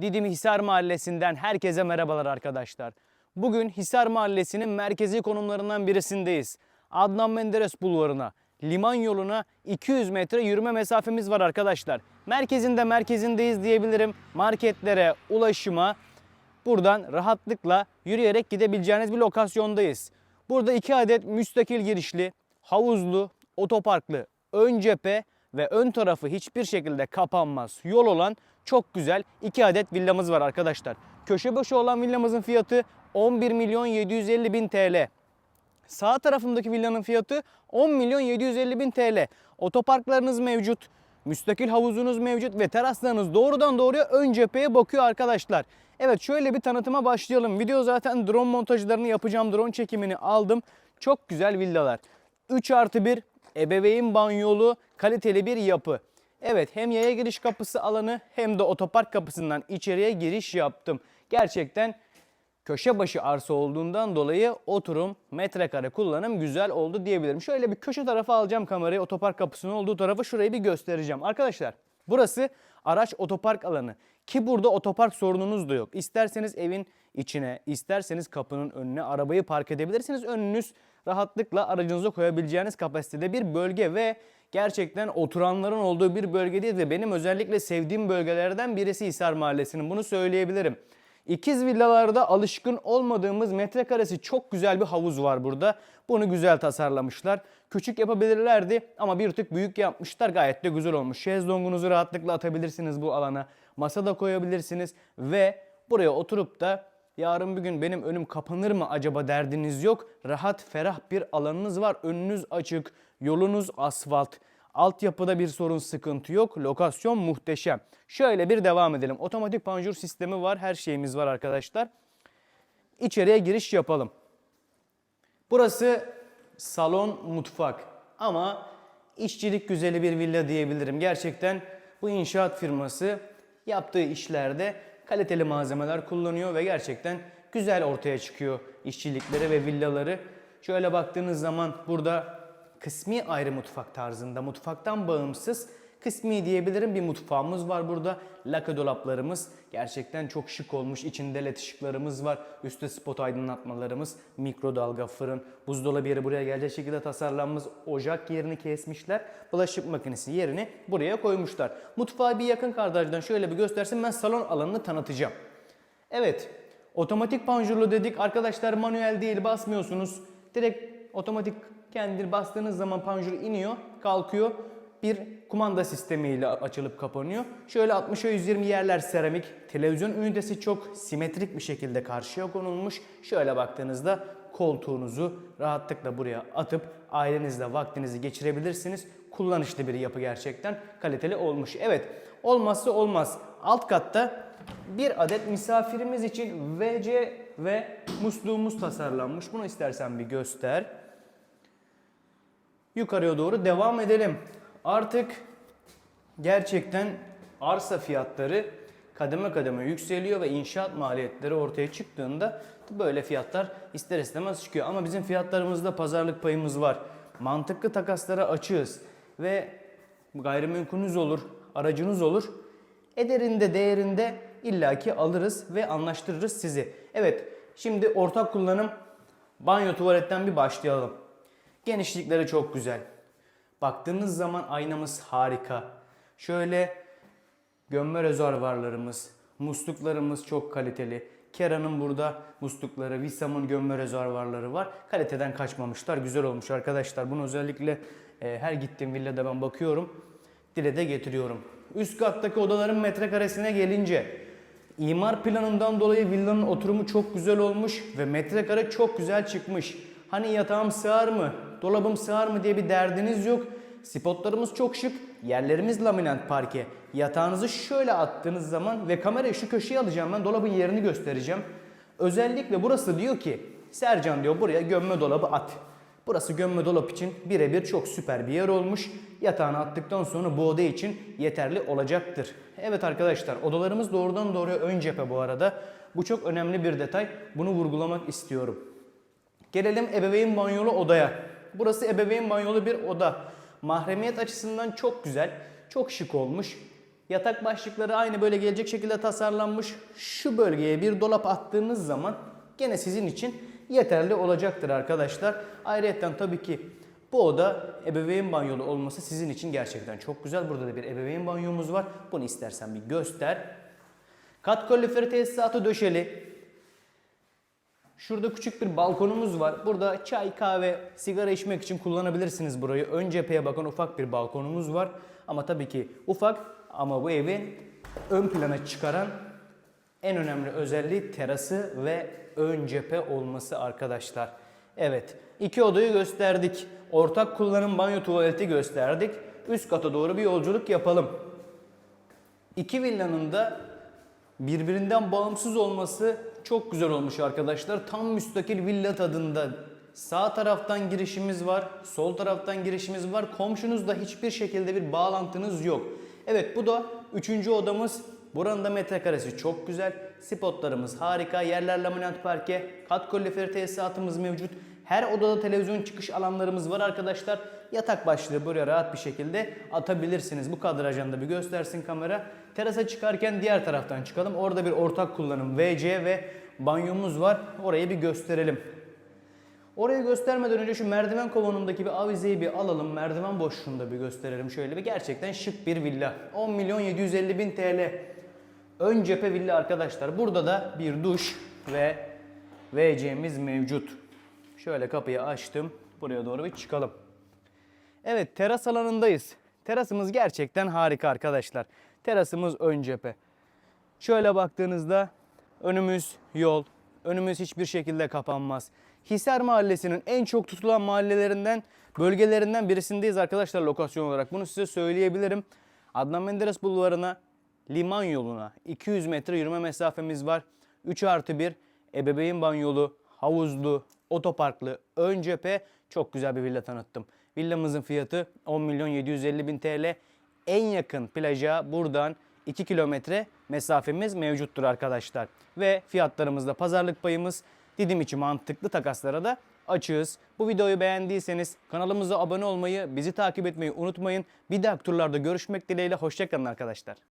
Didim Hisar Mahallesi'nden herkese merhabalar arkadaşlar. Bugün Hisar Mahallesi'nin merkezi konumlarından birisindeyiz. Adnan Menderes Bulvarı'na, liman yoluna 200 metre yürüme mesafemiz var arkadaşlar. Merkezinde merkezindeyiz diyebilirim. Marketlere, ulaşıma buradan rahatlıkla yürüyerek gidebileceğiniz bir lokasyondayız. Burada iki adet müstakil girişli, havuzlu, otoparklı, ön cephe ve ön tarafı hiçbir şekilde kapanmaz yol olan çok güzel iki adet villamız var arkadaşlar. Köşe başı olan villamızın fiyatı 11 milyon 750 bin TL. Sağ tarafındaki villanın fiyatı 10 milyon 750 bin TL. Otoparklarınız mevcut, müstakil havuzunuz mevcut ve teraslarınız doğrudan doğruya ön cepheye bakıyor arkadaşlar. Evet şöyle bir tanıtıma başlayalım. Video zaten drone montajlarını yapacağım. Drone çekimini aldım. Çok güzel villalar. 3 artı 1 ebeveyn banyolu kaliteli bir yapı. Evet hem yaya giriş kapısı alanı hem de otopark kapısından içeriye giriş yaptım. Gerçekten köşe başı arsa olduğundan dolayı oturum, metrekare kullanım güzel oldu diyebilirim. Şöyle bir köşe tarafa alacağım kamerayı. Otopark kapısının olduğu tarafı şurayı bir göstereceğim. Arkadaşlar burası araç otopark alanı. Ki burada otopark sorununuz da yok. İsterseniz evin içine, isterseniz kapının önüne arabayı park edebilirsiniz. Önünüz rahatlıkla aracınıza koyabileceğiniz kapasitede bir bölge ve gerçekten oturanların olduğu bir bölge değil ve benim özellikle sevdiğim bölgelerden birisi Hisar Mahallesi'nin. Bunu söyleyebilirim. İkiz villalarda alışkın olmadığımız metrekaresi çok güzel bir havuz var burada. Bunu güzel tasarlamışlar. Küçük yapabilirlerdi ama bir tık büyük yapmışlar. Gayet de güzel olmuş. Şezlongunuzu rahatlıkla atabilirsiniz bu alana. Masa da koyabilirsiniz ve buraya oturup da yarın bir gün benim önüm kapanır mı acaba derdiniz yok. Rahat, ferah bir alanınız var. Önünüz açık, yolunuz asfalt. Altyapıda bir sorun sıkıntı yok. Lokasyon muhteşem. Şöyle bir devam edelim. Otomatik panjur sistemi var. Her şeyimiz var arkadaşlar. İçeriye giriş yapalım. Burası salon mutfak ama işçilik güzeli bir villa diyebilirim. Gerçekten bu inşaat firması yaptığı işlerde kaliteli malzemeler kullanıyor ve gerçekten güzel ortaya çıkıyor işçilikleri ve villaları. Şöyle baktığınız zaman burada kısmi ayrı mutfak tarzında, mutfaktan bağımsız kısmi diyebilirim bir mutfağımız var burada. Laka dolaplarımız gerçekten çok şık olmuş. İçinde led ışıklarımız var. Üstte spot aydınlatmalarımız, mikrodalga, fırın, buzdolabı yeri buraya gelecek şekilde tasarlanmış. Ocak yerini kesmişler. Bulaşık makinesi yerini buraya koymuşlar. Mutfağı bir yakın kardeşten şöyle bir göstersin ben salon alanını tanıtacağım. Evet, otomatik panjurlu dedik. Arkadaşlar manuel değil basmıyorsunuz. Direkt otomatik kendini bastığınız zaman panjur iniyor, kalkıyor. Bir kumanda sistemiyle açılıp kapanıyor. Şöyle 60'a 120 yerler seramik. Televizyon ünitesi çok simetrik bir şekilde karşıya konulmuş. Şöyle baktığınızda koltuğunuzu rahatlıkla buraya atıp ailenizle vaktinizi geçirebilirsiniz. Kullanışlı bir yapı gerçekten kaliteli olmuş. Evet olmazsa olmaz. Alt katta bir adet misafirimiz için WC ve musluğumuz tasarlanmış. Bunu istersen bir göster. Yukarıya doğru devam edelim. Artık gerçekten arsa fiyatları kademe kademe yükseliyor ve inşaat maliyetleri ortaya çıktığında böyle fiyatlar ister istemez çıkıyor. Ama bizim fiyatlarımızda pazarlık payımız var. Mantıklı takaslara açığız ve gayrimenkulünüz olur, aracınız olur. Ederinde değerinde illaki alırız ve anlaştırırız sizi. Evet şimdi ortak kullanım banyo tuvaletten bir başlayalım. Genişlikleri çok güzel. Baktığınız zaman aynamız harika. Şöyle gömme rezervuarlarımız, musluklarımız çok kaliteli. Kera'nın burada muslukları, Visam'ın gömme rezervuarları var. Kaliteden kaçmamışlar. Güzel olmuş arkadaşlar. Bunu özellikle e, her gittiğim villada ben bakıyorum. Dile de getiriyorum. Üst kattaki odaların metrekaresine gelince imar planından dolayı villanın oturumu çok güzel olmuş ve metrekare çok güzel çıkmış. Hani yatağım sığar mı, dolabım sığar mı diye bir derdiniz yok. Spotlarımız çok şık, yerlerimiz laminat parke. Yatağınızı şöyle attığınız zaman ve kamerayı şu köşeye alacağım ben dolabın yerini göstereceğim. Özellikle burası diyor ki Sercan diyor buraya gömme dolabı at. Burası gömme dolap için birebir çok süper bir yer olmuş. Yatağını attıktan sonra bu oda için yeterli olacaktır. Evet arkadaşlar odalarımız doğrudan doğruya ön cephe bu arada. Bu çok önemli bir detay. Bunu vurgulamak istiyorum. Gelelim ebeveyn banyolu odaya. Burası ebeveyn banyolu bir oda. Mahremiyet açısından çok güzel, çok şık olmuş. Yatak başlıkları aynı böyle gelecek şekilde tasarlanmış. Şu bölgeye bir dolap attığınız zaman gene sizin için yeterli olacaktır arkadaşlar. Ayrıca tabii ki bu oda ebeveyn banyolu olması sizin için gerçekten çok güzel. Burada da bir ebeveyn banyomuz var. Bunu istersen bir göster. Kat kaloriferi tesisatı döşeli. Şurada küçük bir balkonumuz var. Burada çay, kahve, sigara içmek için kullanabilirsiniz burayı. Ön cepheye bakan ufak bir balkonumuz var. Ama tabii ki ufak ama bu evi ön plana çıkaran en önemli özelliği terası ve ön cephe olması arkadaşlar. Evet, iki odayı gösterdik. Ortak kullanım banyo tuvaleti gösterdik. Üst kata doğru bir yolculuk yapalım. İki villanın da birbirinden bağımsız olması çok güzel olmuş arkadaşlar. Tam müstakil villa tadında. Sağ taraftan girişimiz var, sol taraftan girişimiz var. Komşunuzla hiçbir şekilde bir bağlantınız yok. Evet bu da üçüncü odamız. Buranın da metrekaresi çok güzel. Spotlarımız harika. Yerler laminat parke. Kat kaloriferi tesisatımız mevcut. Her odada televizyon çıkış alanlarımız var arkadaşlar. Yatak başlığı buraya rahat bir şekilde atabilirsiniz. Bu kadrajında bir göstersin kamera. Terasa çıkarken diğer taraftan çıkalım. Orada bir ortak kullanım WC ve banyomuz var. Orayı bir gösterelim. Orayı göstermeden önce şu merdiven kovanındaki bir avizeyi bir alalım. Merdiven boşluğunda bir gösterelim şöyle bir. Gerçekten şık bir villa. 10 milyon 750 bin TL. Ön cephe villa arkadaşlar. Burada da bir duş ve WC'miz mevcut. Şöyle kapıyı açtım. Buraya doğru bir çıkalım. Evet teras alanındayız. Terasımız gerçekten harika arkadaşlar. Terasımız ön cephe. Şöyle baktığınızda önümüz yol. Önümüz hiçbir şekilde kapanmaz. Hisar Mahallesi'nin en çok tutulan mahallelerinden, bölgelerinden birisindeyiz arkadaşlar lokasyon olarak. Bunu size söyleyebilirim. Adnan Menderes Bulvarı'na, liman yoluna 200 metre yürüme mesafemiz var. 3 artı 1 ebeveyn banyolu, havuzlu, otoparklı, ön cephe çok güzel bir villa tanıttım. Villamızın fiyatı 10 milyon 750 bin TL. En yakın plaja buradan 2 kilometre mesafemiz mevcuttur arkadaşlar. Ve fiyatlarımızda pazarlık payımız Didim içi mantıklı takaslara da açığız. Bu videoyu beğendiyseniz kanalımıza abone olmayı, bizi takip etmeyi unutmayın. Bir dahaki turlarda görüşmek dileğiyle. Hoşçakalın arkadaşlar.